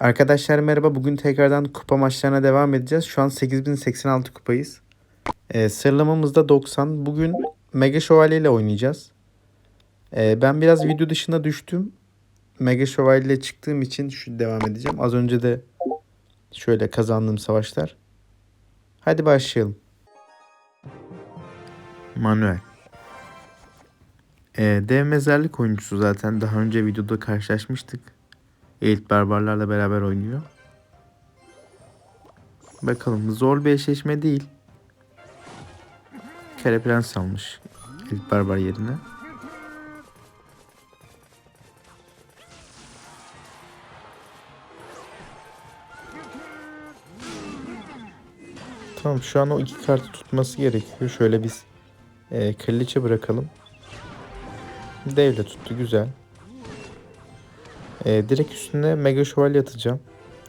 Arkadaşlar merhaba. Bugün tekrardan kupa maçlarına devam edeceğiz. Şu an 8086 kupayız. Ee, sıralamamız da 90. Bugün Mega Şövalye ile oynayacağız. Ee, ben biraz video dışına düştüm. Mega Şövalye ile çıktığım için şu devam edeceğim. Az önce de şöyle kazandığım savaşlar. Hadi başlayalım. Manuel. Ee, dev mezarlık oyuncusu zaten. Daha önce videoda karşılaşmıştık. Elit barbarlarla beraber oynuyor. Bakalım zor bir eşleşme değil. Kare prens almış. Elit barbar yerine. Tamam şu an o iki kartı tutması gerekiyor. Şöyle biz e, kraliçe bırakalım. Devle tuttu güzel. Ee, direkt üstüne mega şövalye atacağım.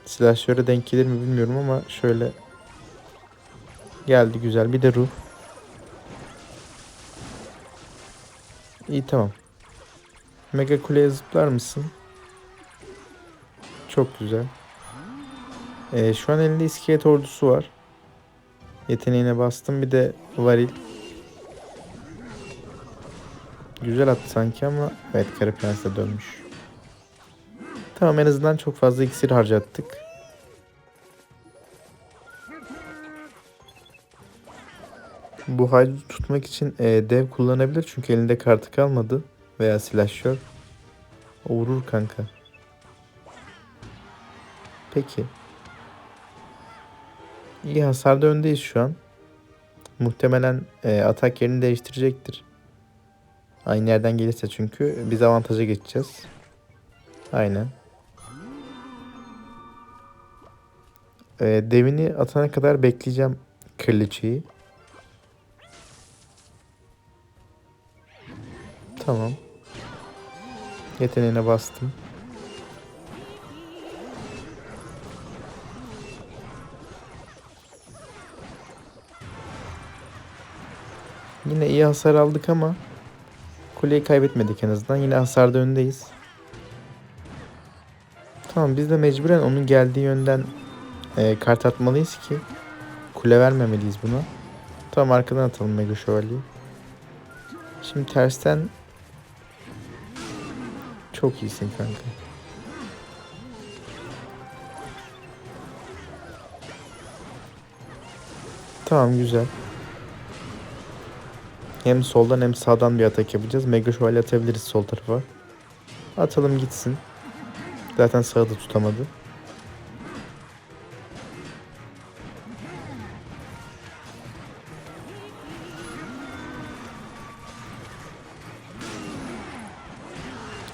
Silahşöre denk gelir mi bilmiyorum ama şöyle geldi güzel. Bir de ruh. İyi tamam. Mega kuleye zıplar mısın? Çok güzel. Ee, şu an elinde iskelet ordusu var. Yeteneğine bastım. Bir de varil. Güzel attı sanki ama evet Kara Prens'e dönmüş. Tamam en azından çok fazla iksir harcattık. Bu haydutu tutmak için e, dev kullanabilir çünkü elinde kartı kalmadı veya silahşör. O vurur kanka. Peki. İyi hasarda öndeyiz şu an. Muhtemelen e, atak yerini değiştirecektir. Aynı yerden gelirse çünkü biz avantaja geçeceğiz. Aynen. Ee, devini atana kadar bekleyeceğim kraliçeyi. Tamam. Yeteneğine bastım. Yine iyi hasar aldık ama kuleyi kaybetmedik en azından. Yine hasarda öndeyiz. Tamam biz de mecburen onun geldiği yönden e, kart atmalıyız ki kule vermemeliyiz buna. Tamam arkadan atalım Mega Şövalye'yi. Şimdi tersten çok iyisin kanka. Tamam güzel. Hem soldan hem sağdan bir atak yapacağız. Mega Şövalye atabiliriz sol tarafa. Atalım gitsin. Zaten sağı da tutamadı.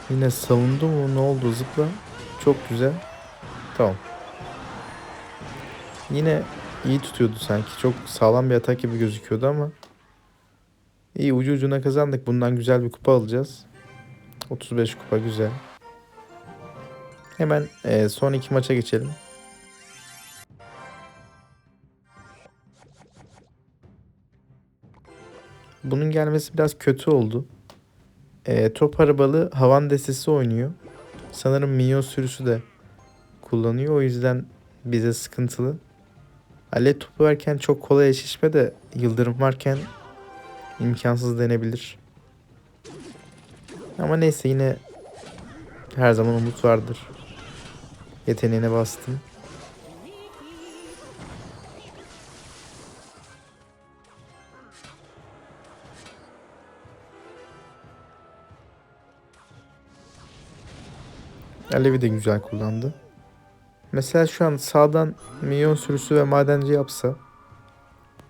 Yine savundu mu? Ne oldu? Zıpla. Çok güzel. Tamam. Yine iyi tutuyordu sanki. Çok sağlam bir atak gibi gözüküyordu ama. İyi ucu ucuna kazandık. Bundan güzel bir kupa alacağız. 35 kupa güzel. Hemen e, son iki maça geçelim. Bunun gelmesi biraz kötü oldu. E, top arabalı havan destesi oynuyor. Sanırım minyon sürüsü de kullanıyor. O yüzden bize sıkıntılı. Alet topu varken çok kolay eşleşme de yıldırım varken imkansız denebilir. Ama neyse yine her zaman umut vardır. Yeteneğine bastım. Alevi de güzel kullandı. Mesela şu an sağdan milyon sürüsü ve madenci yapsa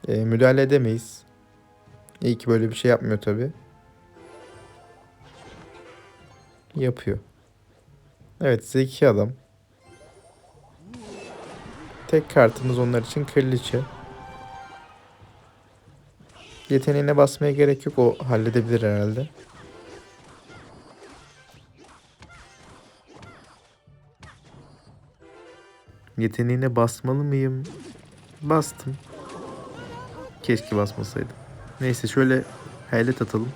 e, müdahale edemeyiz. İyi ki böyle bir şey yapmıyor tabi. Yapıyor. Evet zeki adam. Tek kartımız onlar için kraliçe. Yeteneğine basmaya gerek yok. O halledebilir herhalde. Yeteneğine basmalı mıyım? Bastım. Keşke basmasaydım. Neyse şöyle hayalet atalım.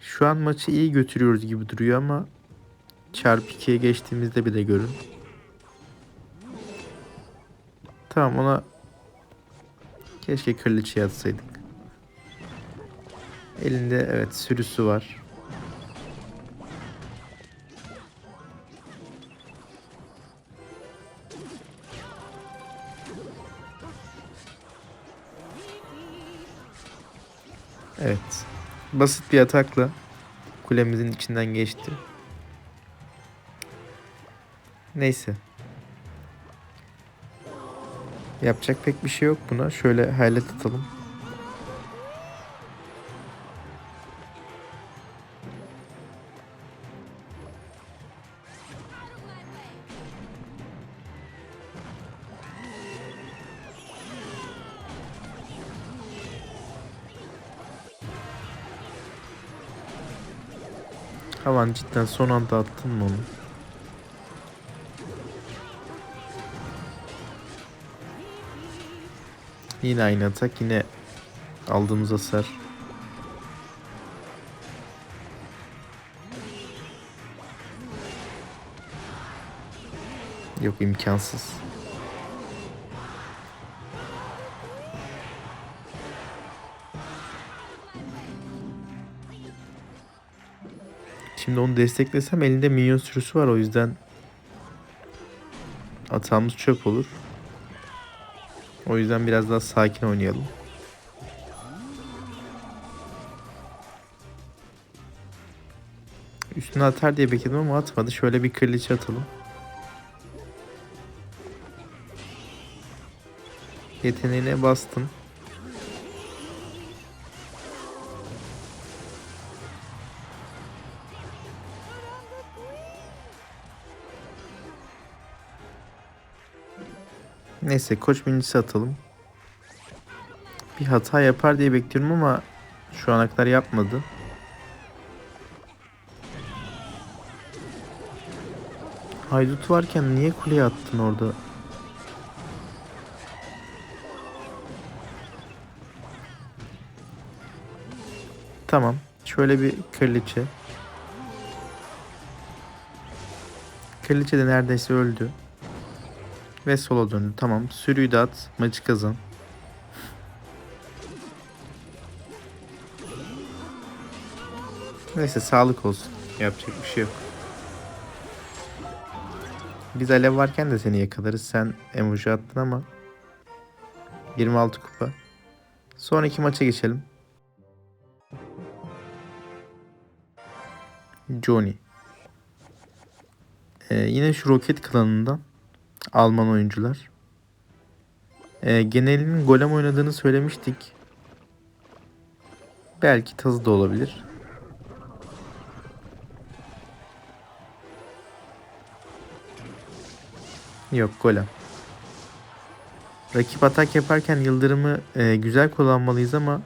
Şu an maçı iyi götürüyoruz gibi duruyor ama çarpı 2'ye geçtiğimizde bir de görün. Tamam ona keşke kraliçeye atsaydık. Elinde evet sürüsü var. Evet. Basit bir atakla kulemizin içinden geçti. Neyse. Yapacak pek bir şey yok buna. Şöyle hayalet atalım. Havan cidden son anda attın mı onu? Yine aynı atak yine aldığımız hasar. Yok imkansız. Şimdi onu desteklesem elinde minyon sürüsü var o yüzden atağımız çöp olur. O yüzden biraz daha sakin oynayalım. Üstüne atar diye bekledim ama atmadı. Şöyle bir kraliçe atalım. Yeteneğine bastın. Neyse koç minicisi atalım. Bir hata yapar diye bekliyorum ama şu ana kadar yapmadı. Haydut varken niye kuleye attın orada? Tamam. Şöyle bir kraliçe. Kraliçe de neredeyse öldü. Ve sola döndü. Tamam. Sürüyü de at. Maçı kazan. Neyse sağlık olsun. Yapacak bir şey yok. Biz alev varken de seni yakalarız. Sen emoji attın ama 26 kupa. Sonraki maça geçelim. Johnny. Ee, yine şu roket klanından Alman oyuncular. Ee, genelinin golem oynadığını söylemiştik. Belki tazı da olabilir. Yok golem. Rakip atak yaparken yıldırımı e, güzel kullanmalıyız ama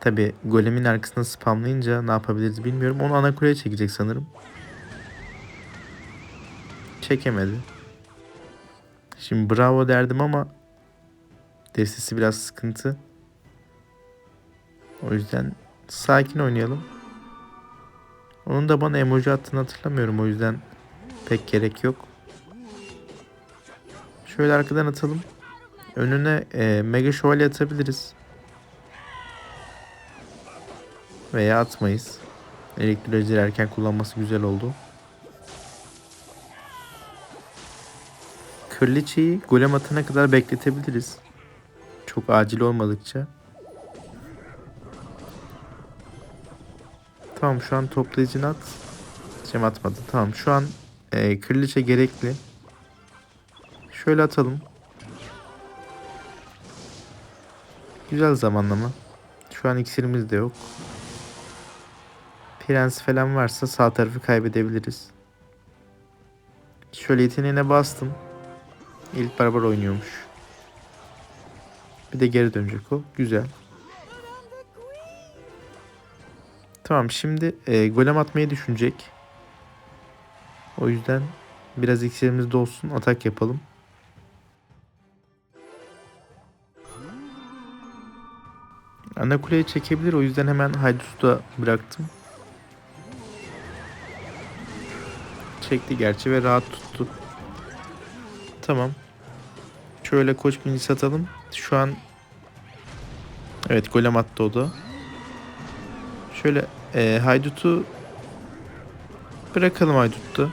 tabi golemin arkasına spamlayınca ne yapabiliriz bilmiyorum. Onu ana kuleye çekecek sanırım. Çekemedi. Şimdi bravo derdim ama destesi biraz sıkıntı. O yüzden sakin oynayalım. Onun da bana emoji attığını hatırlamıyorum o yüzden pek gerek yok. Şöyle arkadan atalım. Önüne e, mega şövalye atabiliriz. Veya atmayız. Elektrolojileri erken kullanması güzel oldu. Kraliçeyi golem atana kadar bekletebiliriz. Çok acil olmadıkça. Tamam şu an toplayıcını at. Cem atmadı. Tamam şu an e, kraliçe gerekli. Şöyle atalım. Güzel zamanlama. Şu an iksirimiz de yok. Prens falan varsa sağ tarafı kaybedebiliriz. Şöyle yeteneğine bastım. Elit beraber oynuyormuş. Bir de geri dönecek o. Güzel. Tamam şimdi e, golem atmayı düşünecek. O yüzden biraz iksirimiz de olsun atak yapalım. Ana kuleye çekebilir o yüzden hemen Haydut'u da bıraktım. Çekti gerçi ve rahat tuttu. Tamam. Şöyle koç mini satalım. Şu an Evet golem attı o da. Şöyle e, Haydut'u bırakalım Haydut'ta.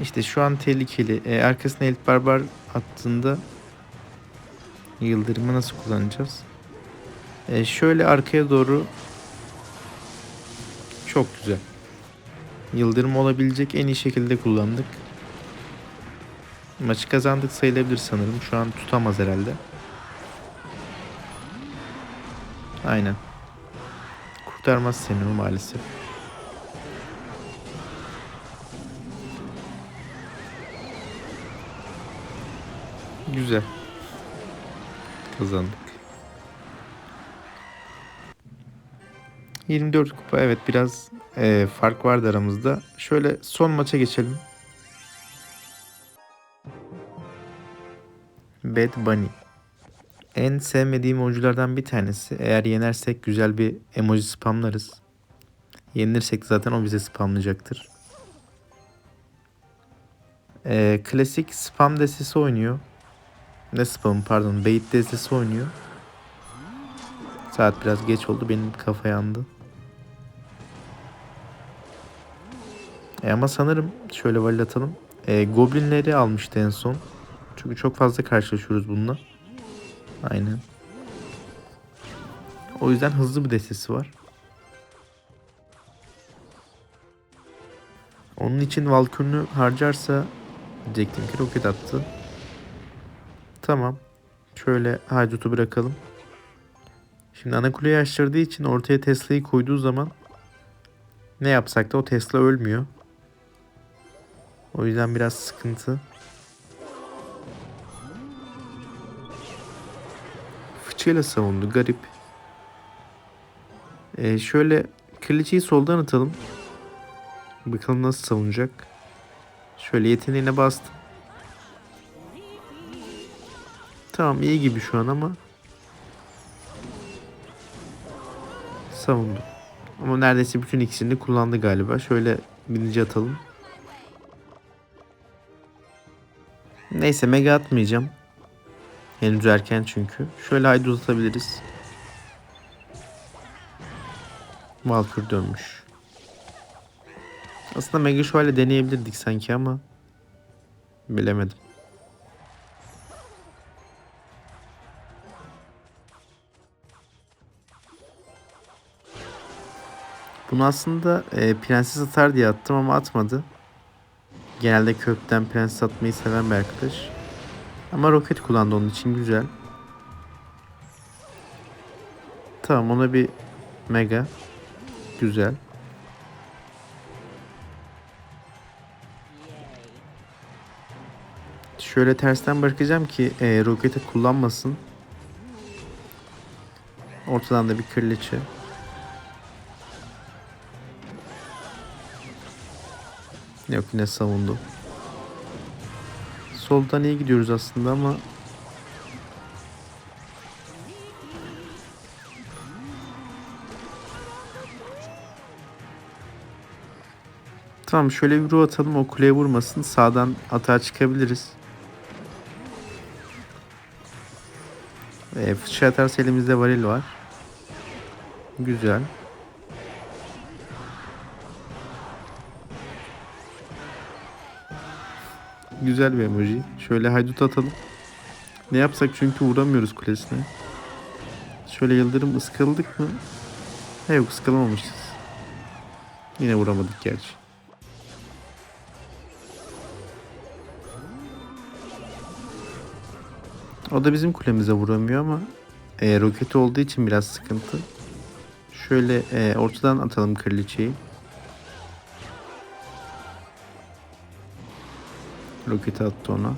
İşte şu an tehlikeli. E, arkasına Elit Barbar attığında Yıldırımı nasıl kullanacağız? E, şöyle arkaya doğru çok güzel. Yıldırım olabilecek en iyi şekilde kullandık. Maçı kazandık sayılabilir sanırım. Şu an tutamaz herhalde. Aynen. Kurtarmaz seni maalesef. Güzel. Kazandık. 24 kupa evet biraz e, fark vardı aramızda. Şöyle son maça geçelim. Bad Bunny. En sevmediğim oyunculardan bir tanesi. Eğer yenersek güzel bir emoji spamlarız. Yenilirsek zaten o bize spamlayacaktır. Ee, klasik spam destesi oynuyor. Ne spam pardon bait destesi oynuyor. Saat biraz geç oldu benim kafa yandı. E ama sanırım şöyle valil atalım. E, goblinleri almıştı en son. Çünkü çok fazla karşılaşıyoruz bununla. Aynen. O yüzden hızlı bir destesi var. Onun için Valkürn'ü harcarsa diyecektim ki roket attı. Tamam. Şöyle Haydut'u bırakalım. Şimdi ana kuleyi açtırdığı için ortaya Tesla'yı koyduğu zaman ne yapsak da o Tesla ölmüyor. O yüzden biraz sıkıntı. Fıçıyla savundu. Garip. Ee, şöyle Kılıç'ı soldan atalım. Bakalım nasıl savunacak. Şöyle yeteneğine bastım. Tamam iyi gibi şu an ama savundu. Ama neredeyse bütün ikisini kullandı galiba. Şöyle binici atalım. Neyse mega atmayacağım. Henüz erken çünkü. Şöyle haydi uzatabiliriz. Valkür dönmüş. Aslında mega şöyle deneyebilirdik sanki ama bilemedim. Bunu aslında e, prenses atar diye attım ama atmadı. Genelde kökten prenses atmayı seven bir arkadaş. Ama roket kullandı onun için güzel. Tamam ona bir mega. Güzel. Şöyle tersten bırakacağım ki e, roketi kullanmasın. Ortadan da bir kırlıçı. Yok yine savundu. Soldan iyi gidiyoruz aslında ama Tamam şöyle bir ruh atalım o kuleye vurmasın. Sağdan atağa çıkabiliriz. E, fıçı atarsa elimizde varil var. Güzel. Güzel bir emoji. Şöyle haydut atalım. Ne yapsak çünkü vuramıyoruz kulesine. Şöyle yıldırım ıskaladık mı? He yok ıskalamamışız. Yine vuramadık gerçi. O da bizim kulemize vuramıyor ama e, roketi olduğu için biraz sıkıntı. Şöyle e, ortadan atalım kraliçeyi. Roketi attı ona.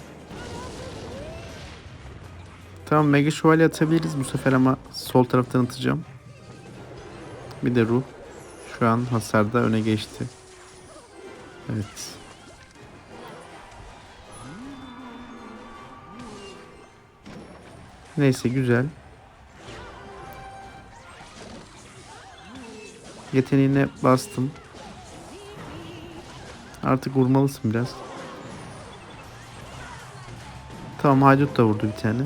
Tamam Mega Şövalye atabiliriz bu sefer ama sol taraftan atacağım. Bir de ruh. Şu an hasarda öne geçti. Evet. Neyse güzel. Yeteneğine bastım. Artık vurmalısın biraz. Tamam haydut da vurdu bir tane.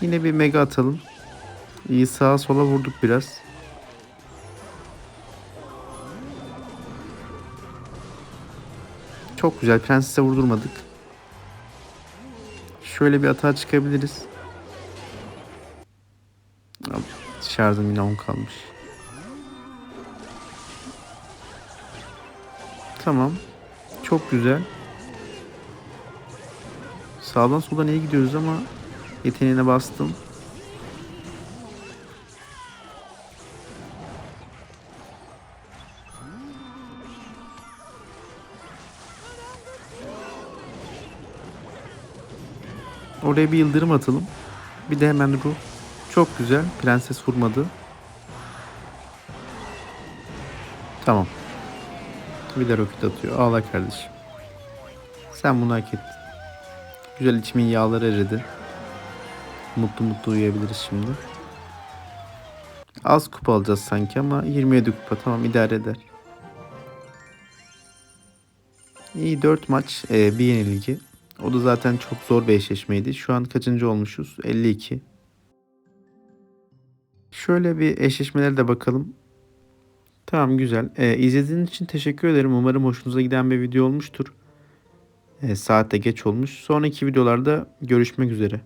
Yine bir mega atalım. İyi sağa sola vurduk biraz. Çok güzel. Prenses'e vurdurmadık. Şöyle bir atağa çıkabiliriz. Abi, Şarjım yine 10 kalmış. Tamam. Çok güzel. Sağdan soldan iyi gidiyoruz ama yeteneğine bastım. Oraya bir yıldırım atalım. Bir de hemen ruh. Çok güzel. Prenses vurmadı. Tamam. Bir de roket atıyor. Ağla kardeşim. Sen bunu hak ettin. Güzel içimin yağları eridi. Mutlu mutlu uyuyabiliriz şimdi. Az kupa alacağız sanki ama 27 kupa tamam idare eder. İyi 4 maç e, bir yenilgi. O da zaten çok zor bir eşleşmeydi. Şu an kaçıncı olmuşuz? 52. Şöyle bir eşleşmelere de bakalım. Tamam güzel. Ee, izlediğiniz için teşekkür ederim. Umarım hoşunuza giden bir video olmuştur. Ee, saat de geç olmuş. Sonraki videolarda görüşmek üzere.